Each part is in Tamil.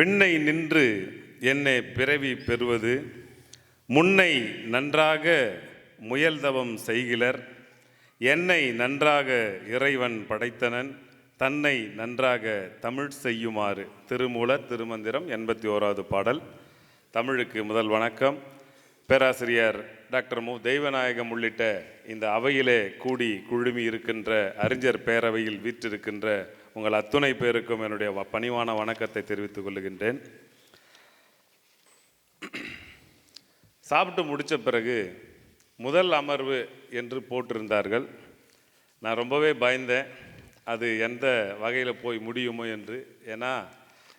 பின்னை நின்று என்னை பிறவி பெறுவது. முன்னை நன்றாக முயல்தவம் செய்கிலர். என்னை நன்றாக இறைவன் படைத்தனன். தன்னை நன்றாக தமிழ் செய்யுமாறு திருமூல திருமந்திரம் எண்பத்தி ஓராவது பாடல். தமிழுக்கு முதல் வணக்கம். பேராசிரியர் டாக்டர் மு. தெய்வநாயகம் உள்ளிட்ட இந்த அவையிலே கூடி குழுமி இருக்கின்ற அறிஞர் பேரவையில் வீற்றிருக்கின்ற உங்கள் அத்துணை பேருக்கும் என்னுடைய வ- பணிவான வணக்கத்தை தெரிவித்துக் கொள்கின்றேன். சாப்பிட்டு முடித்த பிறகு முதல் அமர்வு என்று போட்டிருந்தார்கள். நான் ரொம்பவே பயந்தேன். அது எந்த வகையில் போய் முடியுமோ என்று. ஏன்னா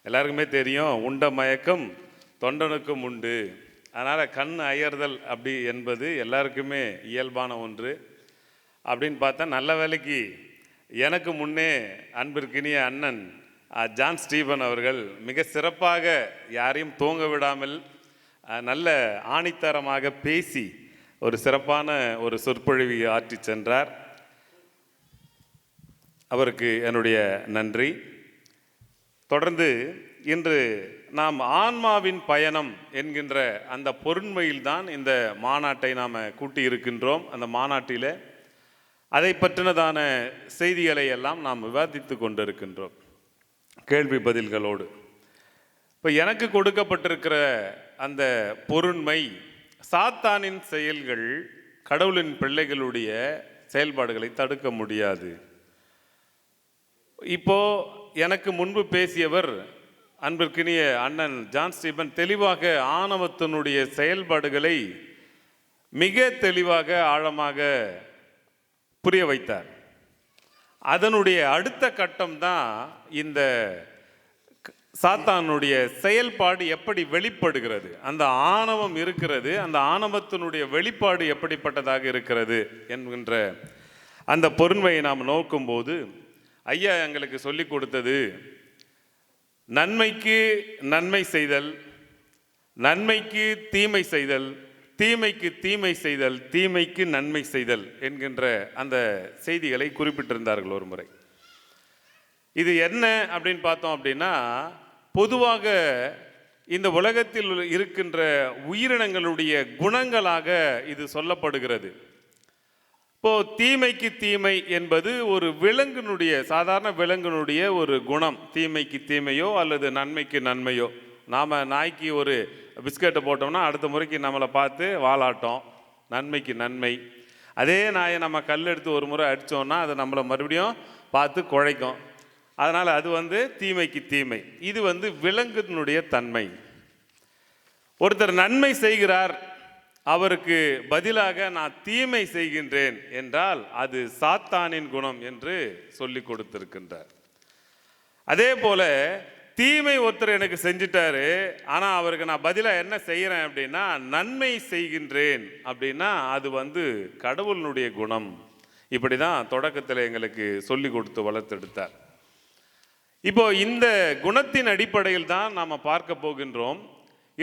எல்லாருக்குமே தெரியும் உண்ட மயக்கம் தொண்டனுக்கும் உண்டு. அதனால் கண் அயர்தல் அப்படி என்பது எல்லாருக்குமே இயல்பான ஒன்று. அப்படின்னு பார்த்தா நல்ல வேலைக்கு எனக்கு முன்னே அன்பிற்கினிய அண்ணன் ஜான் ஸ்டீபன் அவர்கள் மிக சிறப்பாக யாரையும் தூங்க விடாமல் நல்ல ஆணித்தரமாக பேசி ஒரு சிறப்பான ஒரு சொற்பொழிவை ஆற்றி சென்றார். அவருக்கு என்னுடைய நன்றி. தொடர்ந்து இன்று நாம் ஆன்மாவின் பயணம் என்கின்ற அந்த பொருண்மையில்தான் இந்த மாநாட்டை நாம் கூட்டி இருக்கின்றோம் அந்த மாநாட்டில் அதை பற்றினதான செய்திகளை எல்லாம் நாம் விவாதித்து கொண்டிருக்கின்றோம். கேள்வி பதில்களோடு. இப்போ எனக்கு கொடுக்கப்பட்டிருக்கிற அந்த பொருண்மை சாத்தானின் செயல்கள் கடவுளின் பிள்ளைகளுடைய செயல்பாடுகளை தடுக்க முடியாது. இப்போ எனக்கு முன்பு பேசியவர் அன்பிற்கினிய அண்ணன் ஜான் ஸ்டீபன் தெளிவாக ஆணவத்தினுடைய செயல்பாடுகளை மிக தெளிவாக ஆழமாக புரிய வைத்தார். அதனுடைய அடுத்த கட்டம் தான் இந்த சாத்தானுடைய செயல்பாடு எப்படி வெளிப்படுகிறது? அந்த ஆணவம் இருக்கிறது அந்த ஆணவத்தினுடைய வெளிப்பாடு எப்படிப்பட்டதாக இருக்கிறது என்கின்ற அந்த பொருண்மையை நாம் நோக்கும்போது ஐயா எங்களுக்கு சொல்லி கொடுத்தது நன்மைக்கு நன்மை செய்தல் நன்மைக்கு தீமை செய்தல் தீமைக்கு தீமை செய்தல் தீமைக்கு நன்மை செய்தல் என்கின்ற அந்த செய்திகளை குறிப்பிட்டிருந்தார்கள் ஒரு முறை. இது என்ன அப்படின்னு பார்த்தோம் அப்படின்னா பொதுவாக இந்த உலகத்தில் இருக்கின்ற உயிரினங்களுடைய குணங்களாக இது சொல்லப்படுகிறது. இப்போ தீமைக்கு தீமை என்பது ஒரு விலங்கினுடைய சாதாரண விலங்கினுடைய ஒரு குணம். தீமைக்கு தீமையோ அல்லது நன்மைக்கு நன்மையோ. நாம் நாய்க்கு ஒரு பிஸ்கட்டை போட்டோம்னா அடுத்த முறைக்கு நம்மளை பார்த்து வாலாட்டம். நன்மைக்கு நன்மை. அதே நாயை நம்ம கல் எடுத்து ஒரு முறை அடித்தோம்னா அது நம்மளை மறுபடியும் பார்த்து குழைக்கும். அதனால் அது வந்து தீமைக்கு தீமை. இது வந்து விலங்குனுடைய தன்மை. ஒருத்தர் நன்மை செய்கிறார் அவருக்கு பதிலாக நான் தீமை செய்கின்றேன் என்றால் அது சாத்தானின் குணம் என்று சொல்லி கொடுத்திருக்கின்றார். அதே போல தீமை ஒருத்தர் எனக்கு செஞ்சிட்டாரு ஆனால் அவருக்கு நான் பதிலாக என்ன செய்கிறேன் அப்படின்னா நன்மை செய்கின்றேன் அப்படின்னா அது வந்து கடவுளினுடைய குணம். இப்படி தான் தொடக்கத்தில் எங்களுக்கு சொல்லி கொடுத்து வளர்த்தெடுத்தார். இப்போ இந்த குணத்தின் அடிப்படையில் தான் நாம் பார்க்க போகின்றோம்.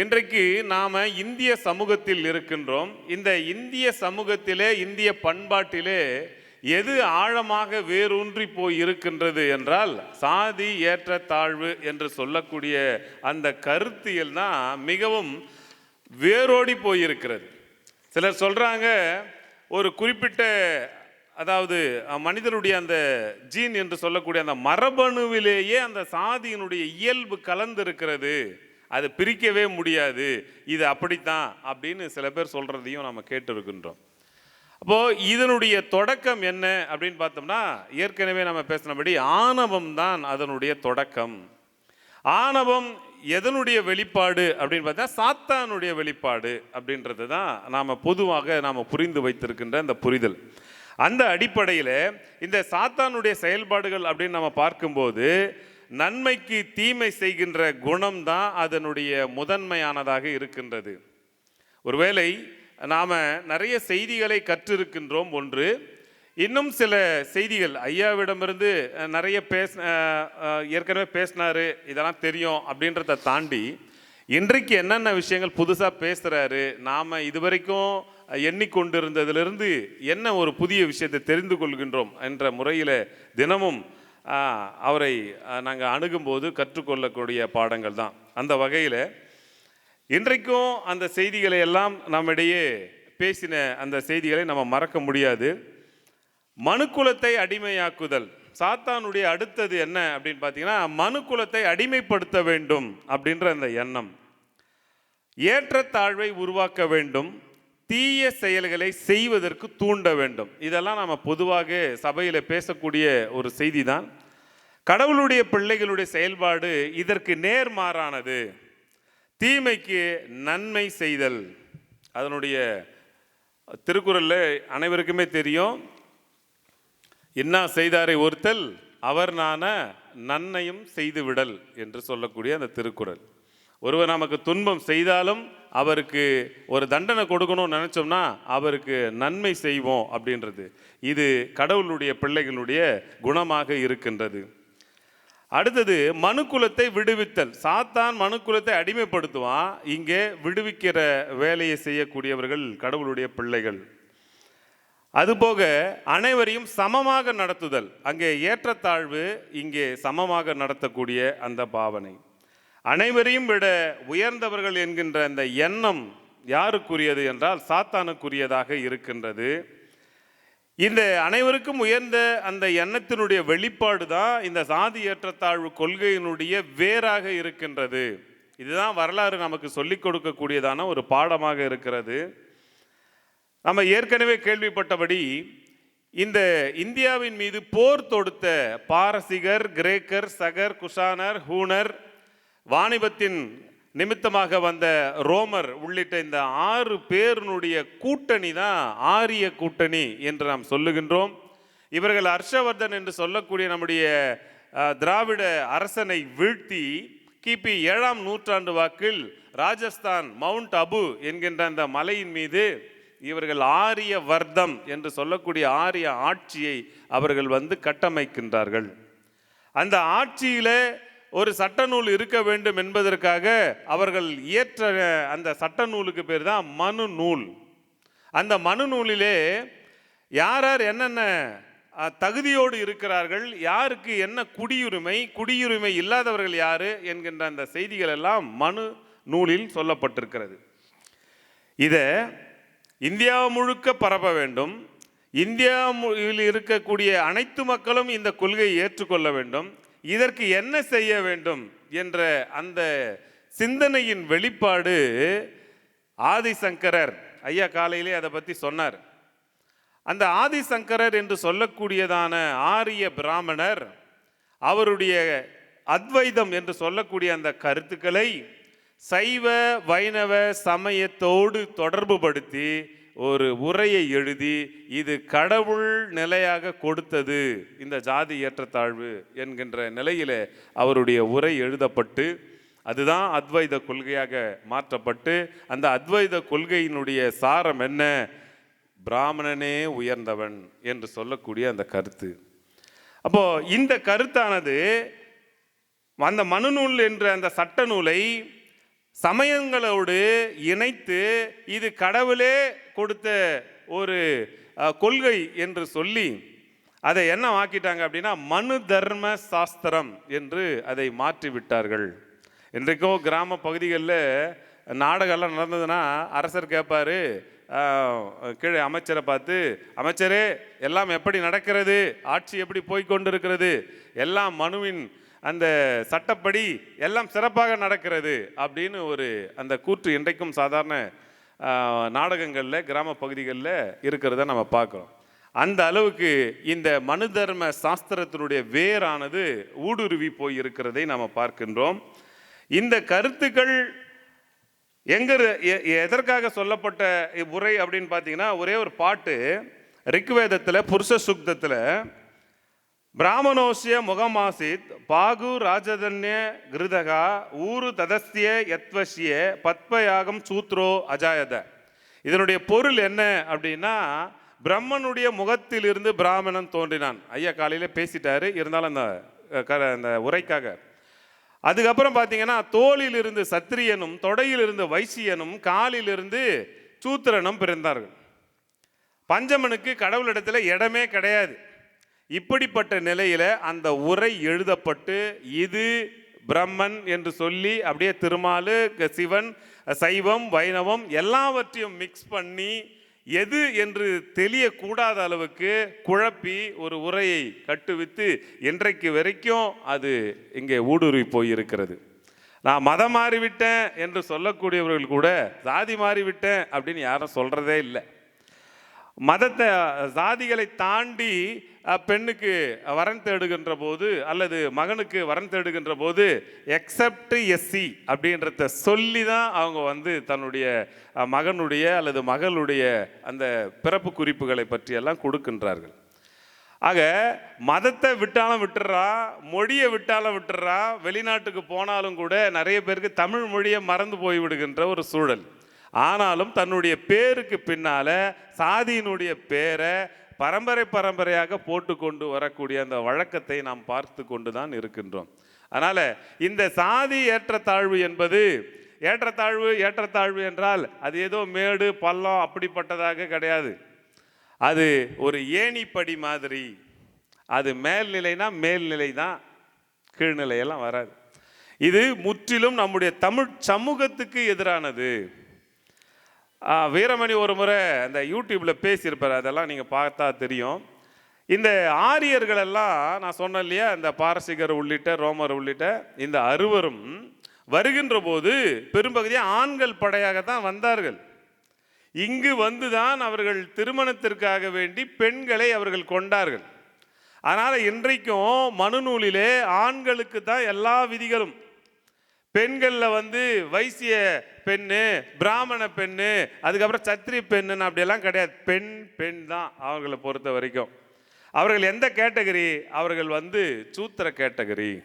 இன்றைக்கு நாம் இந்திய சமூகத்தில் இருக்கின்றோம். இந்த இந்திய சமூகத்திலே இந்திய பண்பாட்டிலே எது ஆழமாக வேரூன்றி போய் இருக்கின்றது என்றால் சாதி ஏற்றத்தாழ்வு என்று சொல்லக்கூடிய அந்த கருத்தியல் தான் மிகவும் வேரோடி போயிருக்கிறது. சிலர் சொல்கிறாங்க ஒரு குறிப்பிட்ட அதாவது மனிதனுடைய அந்த ஜீன் என்று சொல்லக்கூடிய அந்த மரபணுவிலேயே அந்த சாதியினுடைய இயல்பு கலந்து இருக்கிறது அதை பிரிக்கவே முடியாது. இது அப்படித்தான் அப்படின்னு சில பேர் சொல்கிறதையும் நம்ம கேட்டிருக்கின்றோம். அப்போது இதனுடைய தொடக்கம் என்ன அப்படின்னு பார்த்தோம்னா ஏற்கனவே நம்ம பேசினபடி ஆணவம் தான் அதனுடைய தொடக்கம். ஆணவம் எதனுடைய வெளிப்பாடு அப்படின்னு பார்த்தா சாத்தானுடைய வெளிப்பாடு அப்படின்றது தான் நாம் பொதுவாக நாம் புரிந்து வைத்திருக்கின்ற அந்த புரிதல். அந்த அடிப்படையில் இந்த சாத்தானுடைய செயல்பாடுகள் அப்படின்னு நம்ம பார்க்கும்போது நன்மைக்கு தீமை செய்கின்ற குணம் தான் அதனுடைய முதன்மையானதாக இருக்கின்றது. ஒருவேளை நாம் நிறைய செய்திகளை கற்றிருக்கின்றோம். ஒன்று இன்னும் சில செய்திகள். ஐயாவிடமிருந்து நிறைய பேச ஏற்கனவே பேசினாரு. இதெல்லாம் தெரியும் அப்படின்றத தாண்டி இன்றைக்கு என்னென்ன விஷயங்கள் புதுசாக பேசுகிறாரு நாம் இதுவரைக்கும் எண்ணிக்கொண்டிருந்ததிலிருந்து என்ன ஒரு புதிய விஷயத்தை தெரிந்து கொள்கின்றோம் என்ற முறையில் தினமும் அவரை நாங்கள் அணுகும்போது கற்றுக்கொள்ளக்கூடிய பாடங்கள் தான் அந்த வகையில் இன்றைக்கும் அந்த செய்திகளை எல்லாம் நம்மிடையே பேசின அந்த செய்திகளை நம்ம மறக்க முடியாது. மனுக்குலத்தை அடிமையாக்குதல். சாத்தானுடைய அடுத்தது என்ன அப்படின்னு பார்த்தீங்கன்னா மனுக்குலத்தை அடிமைப்படுத்த வேண்டும் அப்படின்ற அந்த எண்ணம். ஏற்றத்தாழ்வை உருவாக்க வேண்டும். தீய செயல்களை செய்வதற்கு தூண்ட வேண்டும். இதெல்லாம் நம்ம பொதுவாக சபையில் பேசக்கூடிய ஒரு செய்தி தான் கடவுளுடைய பிள்ளைகளுடைய செயல்பாடு இதற்கு நேர்மாறானது. தீமைக்கு நன்மை செய்தல். அதனுடைய திருக்குறளில் அனைவருக்குமே தெரியும். இன்னா செய்தாரை ஒருத்தல் அவர் நான நன்மையும் செய்து விடல் என்று சொல்லக்கூடிய அந்த திருக்குறள். ஒருவர் நமக்கு துன்பம் செய்தாலும் அவருக்கு ஒரு தண்டனை கொடுக்கணும்னு நினச்சோம்னா அவருக்கு நன்மை செய்வோம் அப்படின்றது. இது கடவுளுடைய பிள்ளைகளுடைய குணமாக இருக்கின்றது. அடுத்தது மனுக்குலத்தை விடுவித்தல். சாத்தான் மனுக்குலத்தை அடிமைப்படுத்துவான் இங்கே விடுவிக்கிற வேலையை செய்யக்கூடியவர்கள் கடவுளுடைய பிள்ளைகள். அதுபோக அனைவரையும் சமமாக நடத்துதல். அங்கே ஏற்றத்தாழ்வு இங்கே சமமாக நடத்தக்கூடிய அந்த பாவனை. அனைவரையும் விட உயர்ந்தவர்கள் என்கின்ற அந்த எண்ணம் யாருக்குரியது என்றால் சாத்தானுக்குரியதாக இருக்கின்றது. இந்த அனைவருக்கும் உயர்ந்த அந்த எண்ணத்தினுடைய வெளிப்பாடு தான் இந்த சாதி ஏற்றத்தாழ்வு கொள்கையினுடைய வேராக இருக்கின்றது. இதுதான் வரலாறு நமக்கு சொல்லிக் கொடுக்கக்கூடியதான ஒரு பாடமாக இருக்கிறது. நம்ம ஏற்கனவே கேள்விப்பட்டபடி இந்த இந்தியாவின் மீது போர் தொடுத்த பாரசீகர் கிரேக்கர் சகர் குஷானர் ஹூனர் வாணிபத்தின் நிமித்தமாக வந்த ரோமர் உள்ளிட்ட இந்த ஆறு பேருனுடைய கூட்டணி தான் ஆரிய கூட்டணி என்று நாம் சொல்லுகின்றோம். இவர்கள் ஹர்ஷவர்தன் என்று சொல்லக்கூடிய நம்முடைய திராவிட அரசனை வீழ்த்தி கிபி ஏழாம் நூற்றாண்டு வாக்கில் ராஜஸ்தான் மவுண்ட் அபு என்கின்ற அந்த மலையின் மீது இவர்கள் ஆரிய வர்த்தம் என்று சொல்லக்கூடிய ஆரிய ஆட்சியை அவர்கள் வந்து கட்டமைக்கின்றார்கள். அந்த ஆட்சியில் ஒரு சட்ட நூல் இருக்க வேண்டும் என்பதற்காக அவர்கள் இயற்ற அந்த சட்ட நூலுக்கு பேர் தான் மனு நூல். அந்த மனு நூலிலே யார் யார் என்னென்ன தகுதியோடு இருக்கிறார்கள் யாருக்கு என்ன குடியுரிமை குடியுரிமை இல்லாதவர்கள் யார் என்கின்ற அந்த செய்திகள் எல்லாம் மனு நூலில் சொல்லப்பட்டிருக்கிறது. இதை இந்தியா முழுக்க பரப்ப வேண்டும். இந்தியாவில் இருக்கக்கூடிய அனைத்து மக்களும் இந்த கொள்கையை ஏற்றுக்கொள்ள வேண்டும். இதற்கு என்ன செய்ய வேண்டும் என்ற அந்த சிந்தனையின் வெளிப்பாடு ஆதிசங்கரர். ஐயா காலையிலே அதை பற்றி சொன்னார். அந்த ஆதிசங்கரர் என்று சொல்லக்கூடியதான ஆரிய பிராமணர் அவருடைய அத்வைதம் என்று சொல்லக்கூடிய அந்த கருத்துக்களை சைவ வைணவ சமயத்தோடு தொடர்புபடுத்தி ஒரு உரையை எழுதி இது கடவுள் நிலையாக கொடுத்தது இந்த ஜாதி ஏற்றத்தாழ்வு என்கின்ற நிலையில் அவருடைய உரை எழுதப்பட்டு அதுதான் அத்வைத கொள்கையாக மாற்றப்பட்டு அந்த அத்வைத கொள்கையினுடைய சாரம் என்ன? பிராமணனே உயர்ந்தவன் என்று சொல்லக்கூடிய அந்த கருத்து. அப்போது இந்த கருத்தானது அந்த மனுநூல் என்ற அந்த சட்ட நூலை சமயங்களோடு இணைத்து இது கடவுளே கொடுத்த ஒரு கொள்கை என்று சொல்லி அதை என்ன ஆக்கிட்டாங்க அப்படின்னா மனு தர்ம சாஸ்திரம் என்று அதை மாற்றி விட்டார்கள் இன்றைக்கும் கிராம பகுதிகளில் நாடகம்லாம் நடந்ததுன்னா அரசர் கேட்பார் கீழே அமைச்சரை பார்த்து அமைச்சரே எல்லாம் எப்படி நடக்கிறது? ஆட்சி எப்படி போய்கொண்டிருக்கிறது எல்லாம் மனுவின் அந்த சட்டப்படி எல்லாம் சிறப்பாக நடக்கிறது அப்படின்னு ஒரு அந்த கூற்று இன்றைக்கும் சாதாரண நாடகங்களில் கிராம பகுதிகளில் இருக்கிறத நம்ம பார்க்குறோம். அந்த அளவுக்கு இந்த மனு தர்ம சாஸ்திரத்தினுடைய வேரானது ஊடுருவி போய் இருக்கிறதை நாம் பார்க்கின்றோம். இந்த கருத்துக்கள் எங்கரு எ- எதற்காக சொல்லப்பட்ட உரை அப்படின்னு பார்த்தீங்கன்னா ஒரே ஒரு பாட்டு ரிக்வேதத்தில் புருஷ சுக்தத்தில் பிராமணோசிய முகமாசித் பாகு ராஜதன்ய கிருதகா ஊரு ததஸ்திய யத்வசிய பத்மயாகம் சூத்ரோ அஜாயத. இதனுடைய பொருள் என்ன அப்படின்னா பிரம்மனுடைய முகத்திலிருந்து பிராமணன் தோன்றினான். ஐயா காலையில் பேசிட்டாரு இருந்தாலும் அந்த க- அந்த உரைக்காக. அதுக்கப்புறம் பார்த்தீங்கன்னா தோளிலிருந்து சத்திரியனும் தொடையிலிருந்து வைசியனும் காலிலிருந்து சூத்திரனும் பிறந்தார்கள். பஞ்சமனுக்கு கடவுளிடத்தில் இடமே கிடையாது. இப்படிப்பட்ட நிலையில் அந்த உரை எழுதப்பட்டு இது பிரம்மன் என்று சொல்லி அப்படியே திருமாலு சிவன் சைவம் வைணவம் எல்லாவற்றையும் மிக்ஸ் பண்ணி எது என்று தெரியக்கூடாத அளவுக்கு குழப்பி ஒரு உரையை கட்டுவித்து இன்றைக்கு வரைக்கும் அது இங்கே ஊடுருவி போயிருக்கிறது. நான் மதம் மாறிவிட்டேன் என்று சொல்லக்கூடியவர்கள் கூட சாதி மாறிவிட்டேன் அப்படின்னு யாரும் சொல்கிறதே இல்லை. மதத்தை சாதிகளை தாண்டி பெண்ணுக்கு வரன் தேடுகின்ற போது அல்லது மகனுக்கு வரன் தேடுகின்ற போது எக்ஸப்ட் எஸ்சி அப்படின்றத சொல்லி தான் அவங்க வந்து தன்னுடைய மகனுடைய அல்லது மகளுடைய அந்த பிறப்பு குறிப்புகளை பற்றியெல்லாம் கொடுக்கின்றார்கள். ஆக மதத்தை விட்டாலும் விட்டுறா மொழியை விட்டாலும் விட்டுறா வெளிநாட்டுக்கு போனாலும் கூட நிறைய பேருக்கு தமிழ் மொழியை மறந்து போய் விடுகின்ற ஒரு சூழல். ஆனாலும் தன்னுடைய பேருக்கு பின்னால் சாதியினுடைய பேரை பரம்பரை பரம்பரையாக போட்டு கொண்டு வரக்கூடிய அந்த வழக்கத்தை நாம் பார்த்து கொண்டு தான் இருக்கின்றோம். அதனால் இந்த சாதி ஏற்றத்தாழ்வு என்பது ஏற்றத்தாழ்வு ஏற்றத்தாழ்வு என்றால் அது ஏதோ மேடு பள்ளம் அப்படிப்பட்டதாக கிடையாது. அது ஒரு ஏணிப்படி மாதிரி. அது மேல்நிலைனா மேல்நிலை தான் கீழ்நிலையெல்லாம் வராது. இது முற்றிலும் நம்முடைய தமிழ் சமூகத்துக்கு எதிரானது. வீரமணி ஒரு முறை அந்த யூடியூப்பில் பேசியிருப்பார். அதெல்லாம் நீங்கள் பார்த்தா தெரியும். இந்த ஆரியர்கள் எல்லாம் நான் சொன்னேன் இல்லையா இந்த பாரசீகர் உள்ளிட்ட ரோமர் உள்ளிட்ட இந்த அறுவரும் வருகின்ற போது பெரும்பகுதியாக ஆண்கள் படையாக தான் வந்தார்கள். இங்கு வந்துதான் அவர்கள் திருமணத்திற்காக வேண்டி பெண்களை அவர்கள் கொண்டார்கள். அதனால் இன்றைக்கும் மனுநூலிலே ஆண்களுக்கு தான் எல்லா விதிகளும் பெண்களில் வந்து வைசிய பெண்ணு பிராமண பெண்ணு அதுக்கப்புறம் சத்திரி பெண்ணுன்னு அப்படியெல்லாம் கிடையாது. பெண் பெண் தான் அவர்களை பொறுத்த வரைக்கும். அவர்கள் எந்த கேட்டகரி? அவர்கள் வந்து சூத்திர கேட்டகரி.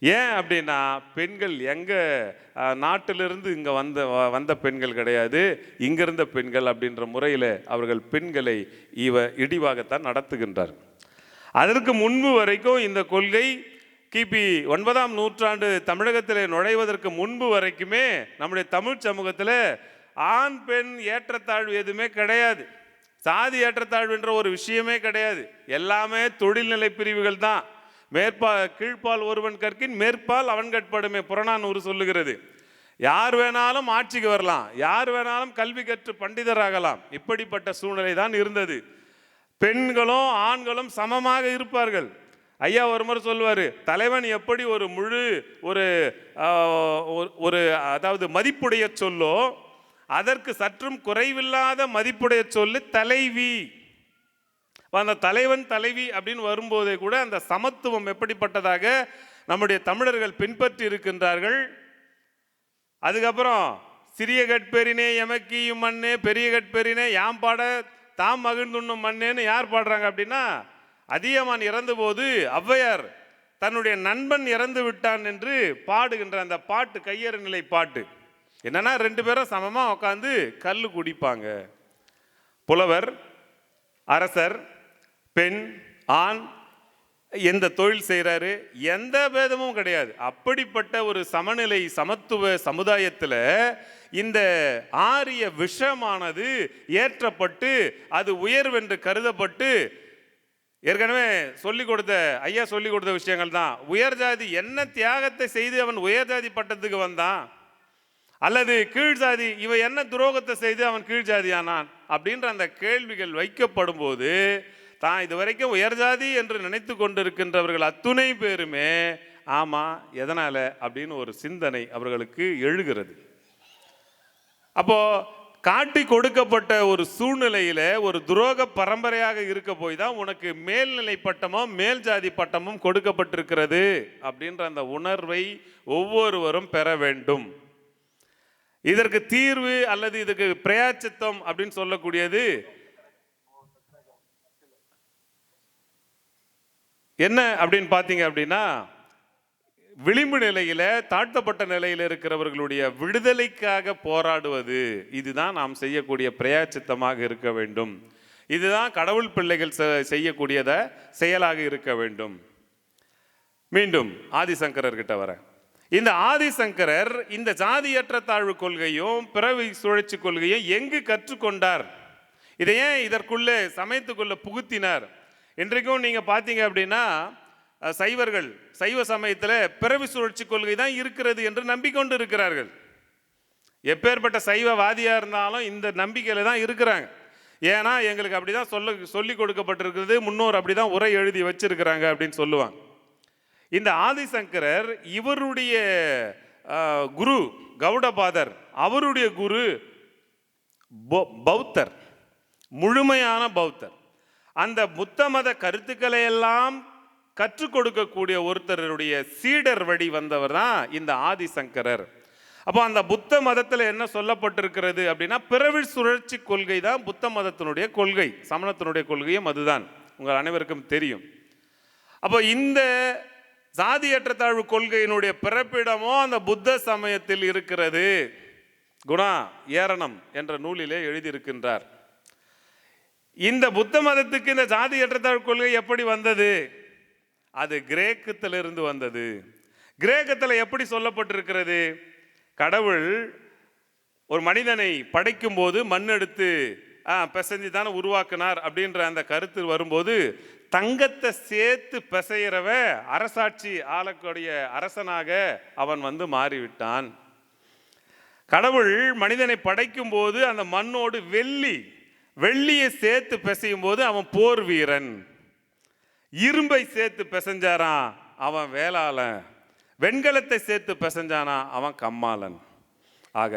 ஏன் அப்படின்னா பெண்கள் எங்கள் நாட்டிலிருந்து இங்கே வந்த வ- வந்த பெண்கள் கிடையாது. இங்கிருந்த பெண்கள் அப்படின்ற முறையில் அவர்கள் பெண்களை இவ இடிவாகத்தான் நடத்துகின்றார்கள். அதற்கு முன்பு வரைக்கும் இந்த கொள்கை கிபி ஒன்பதாம் நூற்றாண்டு தமிழகத்தில் நுழைவதற்கு முன்பு வரைக்குமே நம்முடைய தமிழ் சமூகத்தில் ஆண் பெண் ஏற்றத்தாழ்வு எதுவுமே கிடையாது. சாதி ஏற்றத்தாழ்வுன்ற ஒரு விஷயமே கிடையாது. எல்லாமே தொழில்நிலை பிரிவுகள் தான். மேற்பா கீழ்ப்பால் ஒருவன் கற்கின் மேற்பால் அவன் கட்படுமே புறநானூறு சொல்லுகிறது. யார் வேணாலும் ஆட்சிக்கு வரலாம். யார் வேணாலும் கல்வி கற்று பண்டிதராகலாம். இப்படிப்பட்ட சூழ்நிலை தான் இருந்தது. பெண்களும் ஆண்களும் சமமாக இருப்பார்கள். ஐயா ஒரு முறை சொல்லுவார் தலைவன் எப்படி ஒரு முழு ஒரு ஒரு- ஒரு அதாவது மதிப்புடைய சொல்லோ அதற்கு சற்றும் குறைவில்லாத மதிப்புடைய சொல்லு தலைவி. அந்த தலைவன் தலைவி அப்படின்னு வரும்போதே கூட அந்த சமத்துவம் எப்படிப்பட்டதாக நம்முடைய தமிழர்கள் பின்பற்றி இருக்கின்றார்கள். அதுக்கப்புறம் சிறிய கட்பெரினே எமக்கியும் மண்ணே பெரிய கட்பெரினே யாம் பாட தாம் மகிழ்ந்துண்ணும் மண்ணேன்னு யார் பாடுறாங்க அப்படின்னா அதியமான் இறந்தபோது ஔவையார் தன்னுடைய நண்பன் இறந்து விட்டான் என்று பாடுகின்ற அந்த பாட்டு கையறு நிலை பாட்டு. என்னன்னா ரெண்டு பேரும் சமமாக உட்காந்து கல் குடிப்பாங்க. புலவர் அரசர் பெண் ஆண் எந்த தொழில் செய்கிறாரு எந்த பேதமும் கிடையாது. அப்படிப்பட்ட ஒரு சமநிலை சமத்துவ சமுதாயத்தில் இந்த ஆரிய விஷமானது ஏற்றப்பட்டு அது உயர்வென்று கருதப்பட்டு ஏற்கனவே சொல்லி கொடுத்த ஐயா சொல்லி கொடுத்த விஷயங்கள் தான். உயர் ஜாதி என்ன தியாகத்தை செய்து அவன் உயர் ஜாதி பட்டத்துக்கு வந்தான்? அல்லது கீழ் ஜாதி இவன் என்ன துரோகத்தை செய்து அவன் கீழ் ஜாதியானான்? அப்படின்ற அந்த கேள்விகள் வைக்கப்படும் போது தான் இது வரைக்கும் உயர் ஜாதி என்று நினைத்து கொண்டிருக்கின்றவர்கள் அத்துணை பேருமே ஆமாம் எதனால்? அப்படின்னு ஒரு சிந்தனை அவர்களுக்கு எழுகிறது. அப்போ காட்டி கொடுக்கப்பட்ட ஒரு சூழ்நிலையில் ஒரு துரோக பரம்பரையாக இருக்க போய் தான் உனக்கு மேல்நிலை பட்டமும் மேல் ஜாதி பட்டமும் கொடுக்கப்பட்டிருக்கிறது அப்படின்ற அந்த உணர்வை ஒவ்வொருவரும் பெற வேண்டும். இதற்கு தீர்வு அல்லது இதுக்கு பிரயாச்சித்தம் அப்படின்னு சொல்லக்கூடியது என்ன அப்படின்னு பார்த்தீங்க அப்படின்னா விளிம்பு நிலையில தாழ்த்தப்பட்ட நிலையில் இருக்கிறவர்களுடைய விடுதலைக்காக போராடுவது இதுதான் நாம் செய்யக்கூடிய பிரயாச்சித்தமாக இருக்க வேண்டும். இதுதான் கடவுள் பிள்ளைகள் செ- செய்யக்கூடியத செயலாக இருக்க வேண்டும். மீண்டும் ஆதிசங்கரர்கிட்ட வர இந்த ஆதிசங்கரர் இந்த ஜாதியற்ற தாழ்வு கொள்கையும் பிறவி சுழற்சி கொள்கையும் எங்கு கற்றுக்கொண்டார்? இதை ஏன் இதற்குள்ளே சமயத்துக்குள்ளே புகுத்தினார்? இன்றைக்கும் நீங்கள் பார்த்தீங்க அப்படின்னா சைவர்கள் சைவ சமயத்தில் பிறவி சுழற்சி கொள்கை தான் இருக்கிறது என்று நம்பிக்கொண்டு இருக்கிறார்கள் எப்பேற்பட்ட சைவவாதியாக இருந்தாலும் இந்த நம்பிக்கையில் தான் இருக்கிறாங்க. ஏன்னா எங்களுக்கு அப்படி தான் சொல்ல சொல்லி கொடுக்கப்பட்டிருக்கிறது. முன்னோர் அப்படி தான் உரை எழுதி வச்சிருக்கிறாங்க அப்படின்னு சொல்லுவாங்க. இந்த ஆதிசங்கரர் இவருடைய குரு கௌடபாதர் அவருடைய குரு பௌத்தர் முழுமையான பௌத்தர். அந்த புத்த மத கருத்துக்களை எல்லாம் கற்றுக் கொடுக்கக்கூடிய ஒருத்தருடைய சீடர் வழி வந்தவர் தான் இந்த ஆதிசங்கரர். அப்போ அந்த புத்த மதத்தில் என்ன சொல்லப்பட்டிருக்கிறது அப்படின்னா பிறவி சுழற்சி கொள்கை தான் புத்த மதத்தினுடைய கொள்கை சமணத்தினுடைய கொள்கையும் அதுதான். உங்கள் அனைவருக்கும் தெரியும். அப்போ இந்த சாதியற்ற தாழ்வு கொள்கையினுடைய பிறப்பிடமோ அந்த புத்த சமயத்தில் இருக்கிறது. குணா ஏரணம் என்ற நூலிலே எழுதியிருக்கின்றார். இந்த புத்த மதத்துக்கு இந்த ஜாதியற்ற தாழ்வு கொள்கை எப்படி வந்தது? அது கிரேக்கத்திலிருந்து வந்தது. கிரேக்கத்தில் எப்படி சொல்லப்பட்டிருக்கிறது? கடவுள் ஒரு மனிதனை படைக்கும் போது மண் எடுத்து ஆ, பிசைஞ்சு தானே உருவாக்குனார் அப்படின்ற அந்த கருத்து வரும்போது தங்கத்தை சேர்த்து பிசைகிறவ அரசாட்சி ஆளக்கூடிய அரசனாக அவன் வந்து மாறிவிட்டான். கடவுள் மனிதனை படைக்கும் போது அந்த மண்ணோடு வெள்ளி வெள்ளியை சேர்த்து பிசையும் போது அவன் போர் வீரன். இரும்பை சேர்த்து பிசைஞ்சாரான் அவன் வேளாளன் வெண்கலத்தை சேர்த்து பிசைஞ்சானா அவன் கம்மாளன். ஆக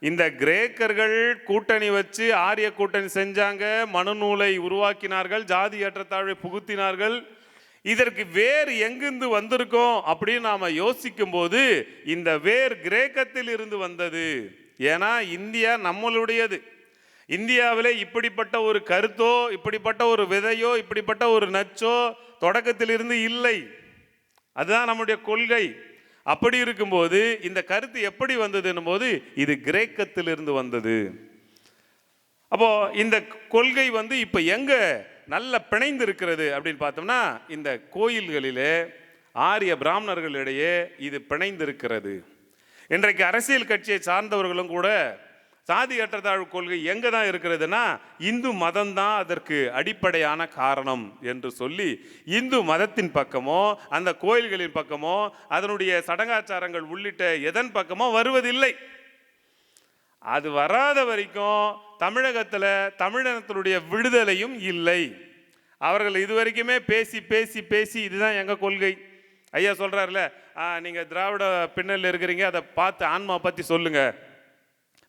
இந்த கிரேக்கர்கள் கூட்டணி வச்சு ஆரிய கூட்டணி செஞ்சாங்க. மனுநூலை உருவாக்கினார்கள் ஜாதி ஏற்றத்தாழ்வை புகுத்தினார்கள். இதற்கு வேர் எங்கிருந்து வந்திருக்கோம் அப்படின்னு நாம் யோசிக்கும் போது இந்த வேர் கிரேக்கத்தில் இருந்து வந்தது. ஏன்னா இந்தியா நம்மளுடையது. இந்தியாவிலே இப்படிப்பட்ட ஒரு கருத்தோ இப்படிப்பட்ட ஒரு விதையோ இப்படிப்பட்ட ஒரு நச்சோ தொடக்கத்திலிருந்து இல்லை. அதுதான் நம்முடைய கொள்கை. அப்படி இருக்கும்போது இந்த கருத்து எப்படி வந்ததுன்னும் போது இது கிரேக்கத்திலிருந்து வந்தது. அப்போ இந்த கொள்கை வந்து இப்போ எங்க நல்ல பிணைந்து இருக்கிறது அப்படின்னு பார்த்தோம்னா இந்த கோயில்களிலே ஆரிய பிராமணர்களிடையே இது பிணைந்திருக்கிறது. இன்றைக்கு அரசியல் கட்சியை சார்ந்தவர்களும் கூட சாதி ஏற்றத்தாழ்வு கொள்கை எங்கே தான் இருக்கிறதுனா இந்து மதம் தான் அதற்கு அடிப்படையான காரணம் என்று சொல்லி இந்து மதத்தின் பக்கமோ அந்த கோயில்களின் பக்கமோ அதனுடைய சடங்காச்சாரங்கள் உள்ளிட்ட எதன் பக்கமோ வருவதில்லை. அது வராத வரைக்கும் தமிழகத்தில் தமிழினத்தினுடைய விடுதலையும் இல்லை. அவர்கள் இதுவரைக்குமே பேசி பேசி பேசி இதுதான் எங்கள் கொள்கை. ஐயா சொல்கிறாருல நீங்கள் திராவிட பின்னல் இருக்கிறீங்க அதை பார்த்து ஆன்மா பற்றி சொல்லுங்கள்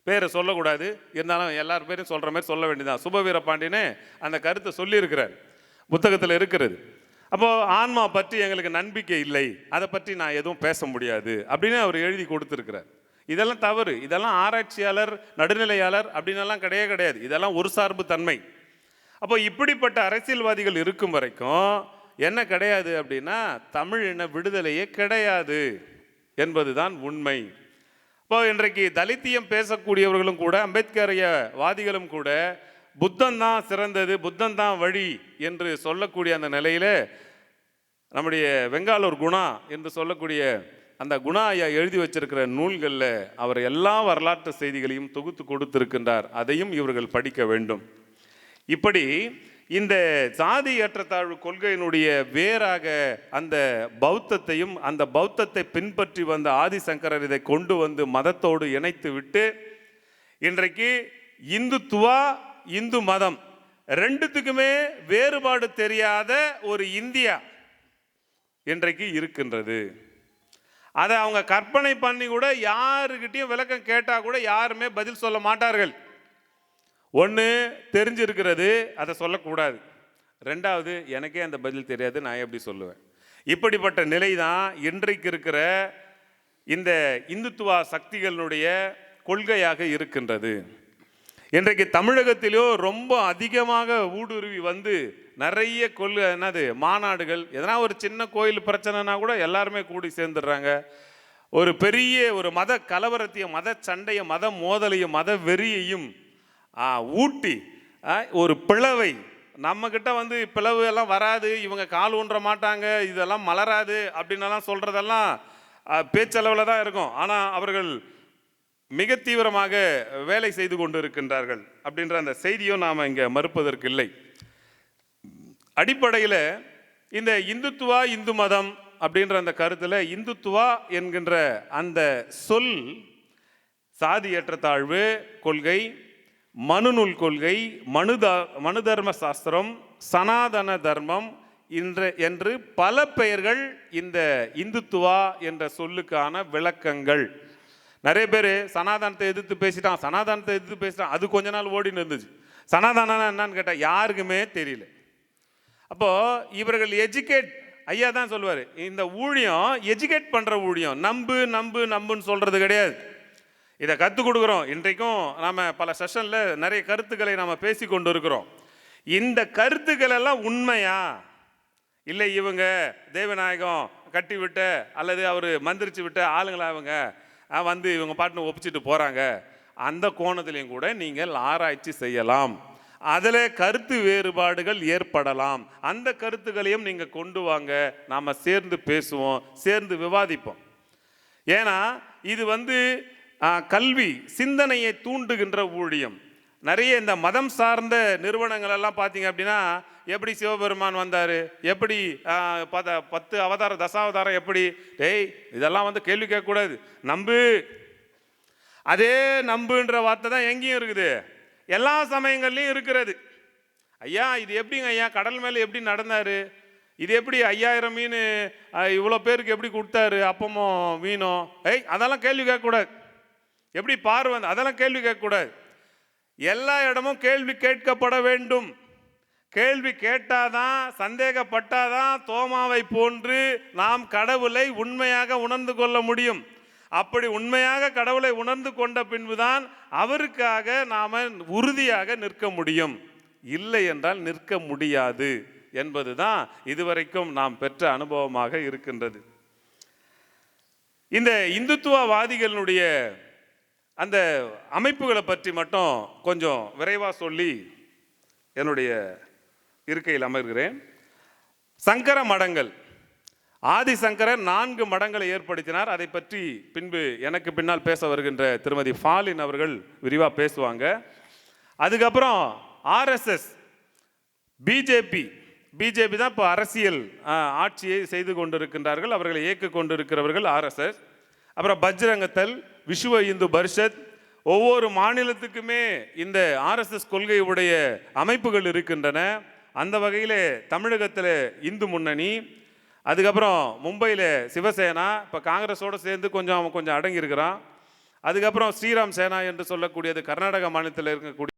பேரை சொல்லக்கூடாது. இருந்தாலும் எல்லார் பேரும் சொல்கிற மாதிரி சொல்ல வேண்டியதான் சுபவீர பாண்டியனே அந்த கருத்தை சொல்லியிருக்கிறார். புத்தகத்தில் இருக்கிறது. அப்போது ஆன்மா பற்றி எங்களுக்கு நம்பிக்கை இல்லை. அதை பற்றி நான் எதுவும் பேச முடியாது அப்படின்னு அவர் எழுதி கொடுத்துருக்கிறார். இதெல்லாம் தவறு. இதெல்லாம் ஆராய்ச்சியாளர் நடுநிலையாளர் அப்படின்னெல்லாம் கிடையவே கிடையாது. இதெல்லாம் ஒரு சார்பு தன்மை. அப்போ இப்படிப்பட்ட அரசியல்வாதிகள் இருக்கும் வரைக்கும் என்ன கிடையாது அப்படின்னா தமிழ் இன விடுதலையே கிடையாது என்பதுதான் உண்மை. இப்போ இன்றைக்கு தலித்தியம் பேசக்கூடியவர்களும் கூட அம்பேத்கரிய வாதிகளும் கூட புத்தன் தான் சிறந்தது புத்தன் தான் வழி என்று சொல்லக்கூடிய அந்த நிலையில் நம்முடைய வெங்காலூர் குணா என்று சொல்லக்கூடிய அந்த குணா ஐயா எழுதி வச்சிருக்கிற நூல்களில் அவர் எல்லா வரலாற்று செய்திகளையும் தொகுத்து கொடுத்திருக்கின்றார். அதையும் இவர்கள் படிக்க வேண்டும். இப்படி இந்த சாதி ஏற்றத்தாழ்வு கொள்கையினுடைய வேறாக அந்த பௌத்தத்தையும் அந்த பௌத்தத்தை பின்பற்றி வந்த ஆதிசங்கரர் இதை கொண்டு வந்து மதத்தோடு இணைத்து விட்டு இன்றைக்கு இந்துத்துவா இந்து மதம் ரெண்டுத்துக்குமே வேறுபாடு தெரியாத ஒரு இந்தியா இன்றைக்கு இருக்கின்றது. அதை அவங்க கற்பனை பண்ணி கூட யாருக்கிட்டையும் விளக்கம் கேட்டால் கூட யாருமே பதில் சொல்ல மாட்டார்கள். ஒன்று தெரிஞ்சிருக்கிறது அதை சொல்லக்கூடாது. ரெண்டாவது எனக்கே அந்த பதில் தெரியாது நான் எப்படி சொல்லுவேன்? இப்படிப்பட்ட நிலை தான் இன்றைக்கு இருக்கிற இந்த இந்துத்துவா சக்திகளுடைய கொள்கையாக இருக்கின்றது. இன்றைக்கு தமிழகத்திலோ ரொம்ப அதிகமாக ஊடுருவி வந்து நிறைய கொள்கை என்னது மாநாடுகள் எதனா ஒரு சின்ன கோயில் பிரச்சனைனா கூட எல்லாருமே கூடி சேர்ந்துடுறாங்க. ஒரு பெரிய ஒரு மத கலவரத்தையும் மத சண்டையும் மத மோதலையும் மத வெறியையும் ஊட்டி. ஆ, ஒரு பிளவை. நம்மக்கிட்ட வந்து பிளவு எல்லாம் வராது இவங்க கால் ஊன்ற மாட்டாங்க இதெல்லாம் மலராது அப்படின்னலாம் சொல்கிறதெல்லாம் பேச்சளவில் தான் இருக்கும். ஆனால் அவர்கள் மிக தீவிரமாக வேலை செய்து கொண்டு இருக்கின்றார்கள் அப்படின்ற அந்த செய்தியும் நாம் இங்கே மறுப்பதற்கு இல்லை. அடிப்படையில் இந்த இந்துத்துவா இந்து மதம் அப்படின்ற அந்த கருத்தில் இந்துத்துவா என்கின்ற அந்த சொல் சாதி ஏற்றத்தாழ்வு கொள்கை மனுநூல் கொள்கை மனு மனுதர்ம சாஸ்திரம் சனாதன தர்மம் என்ற என்று பல பெயர்கள் இந்த இந்துத்துவா என்ற சொல்லுக்கான விளக்கங்கள். நிறைய பேர் சனாதனத்தை எதிர்த்து பேசிட்டான் சனாதனத்தை எதிர்த்து பேசிட்டான் அது கொஞ்ச நாள் ஓடின்னு இருந்துச்சு. சனாதனம் என்னன்னு கேட்டால் யாருக்குமே தெரியல. அப்போது இவர்கள் எஜுகேட் ஐயா தான் சொல்லுவார் இந்த ஊழியம் எஜுகேட் பண்ணுற ஊழியம் நம்பு நம்பு நம்புன்னு சொல்கிறது கிடையாது. இதை கற்றுக் கொடுக்குறோம். இன்றைக்கும் நாம் பல செஷனில் நிறைய கருத்துக்களை நாம் பேசி கொண்டு இருக்கிறோம் இந்த கருத்துக்கள் எல்லாம் உண்மையா? இல்லை இவங்க தேவநாயகம் கட்டி விட்ட அல்லது அவர் மந்திரிச்சு விட்ட ஆளுங்களா இவங்க? வந்து இவங்க பாட்டுன்னு ஒப்பிச்சிட்டு போகிறாங்க அந்த கோணத்திலையும் கூட நீங்கள் ஆராய்ச்சி செய்யலாம். அதில் கருத்து வேறுபாடுகள் ஏற்படலாம். அந்த கருத்துக்களையும் நீங்கள் கொண்டு வாங்க. நாம் சேர்ந்து பேசுவோம் சேர்ந்து விவாதிப்போம். ஏன்னா இது வந்து கல்வி சிந்தனையை தூண்டுகின்ற ஊழியம். நிறைய இந்த மதம் சார்ந்த நிறுவனங்கள் எல்லாம் பார்த்தீங்க அப்படின்னா எப்படி சிவபெருமான் வந்தார்? எப்படி பத பத்து அவதாரம் தசாவதாரம் எப்படி? டேய் இதெல்லாம் வந்து கேள்வி கேட்கக்கூடாது. நம்பு. அதே நம்புன்ற வார்த்தை தான் எங்கேயும் இருக்குது. எல்லா சமயங்கள்லையும் இருக்கிறது. ஐயா இது எப்படிங்க ஐயா? கடல் மேலே எப்படி நடந்தார்? இது எப்படி ஐயாயிரம் மீன் இவ்வளோ பேருக்கு எப்படி கொடுத்தாரு? அப்பமும் மீனும். ஏய் அதெல்லாம் கேள்வி கேட்கக்கூடாது. எப்படி பார்வை அதெல்லாம் கேள்வி கேட்கக்கூடாது. எல்லா இடமும் கேள்வி கேட்கப்பட வேண்டும். கேள்வி கேட்டாதான் சந்தேகப்பட்டாதான் தோமாவை போன்று நாம் கடவுளை உண்மையாக உணர்ந்து கொள்ள முடியும். அப்படி உண்மையாக கடவுளை உணர்ந்து கொண்ட பின்புதான் அவருக்காக நாம் உறுதியாக நிற்க முடியும். இல்லை என்றால் நிற்க முடியாது என்பதுதான் இதுவரைக்கும் நாம் பெற்ற அனுபவமாக இருக்கின்றது. இந்த இந்துத்துவவாதிகளுடைய அந்த அமைப்புகளை பற்றி மட்டும் கொஞ்சம் விரைவாக சொல்லி என்னுடைய இருக்கையில் அமர்கிறேன். சங்கர மடங்கள். ஆதிசங்கரர் நான்கு மடங்களை ஏற்படுத்தினார். அதை பற்றி பின்பு எனக்கு பின்னால் பேச வருகின்ற திருமதி ஃபாலின் அவர்கள் விரிவாக பேசுவாங்க. அதுக்கப்புறம் ஆர்எஸ்எஸ் பிஜேபி. பிஜேபி தான் இப்போ அரசியல் ஆட்சியை செய்து கொண்டிருக்கின்றார்கள். அவர்களை இயக்க கொண்டிருக்கிறவர்கள் ஆர்எஸ்எஸ் அப்புறம் பஜ்ரங்கத்தல் விஸ்வ இந்து பரிஷத் ஒவ்வொரு மாநிலத்துக்குமே இந்த ஆர்எஸ்எஸ் கொள்கையுடைய அமைப்புகள் இருக்கின்றன. அந்த வகையில் தமிழகத்தில் இந்து முன்னணி அதுக்கப்புறம் மும்பையில் சிவசேனா இப்போ காங்கிரஸோடு சேர்ந்து கொஞ்சம் அவன் கொஞ்சம் அடங்கியிருக்கிறான் அதுக்கப்புறம் ஸ்ரீராம் சேனா என்று சொல்லக்கூடியது கர்நாடக மாநிலத்தில் இருக்கக்கூடிய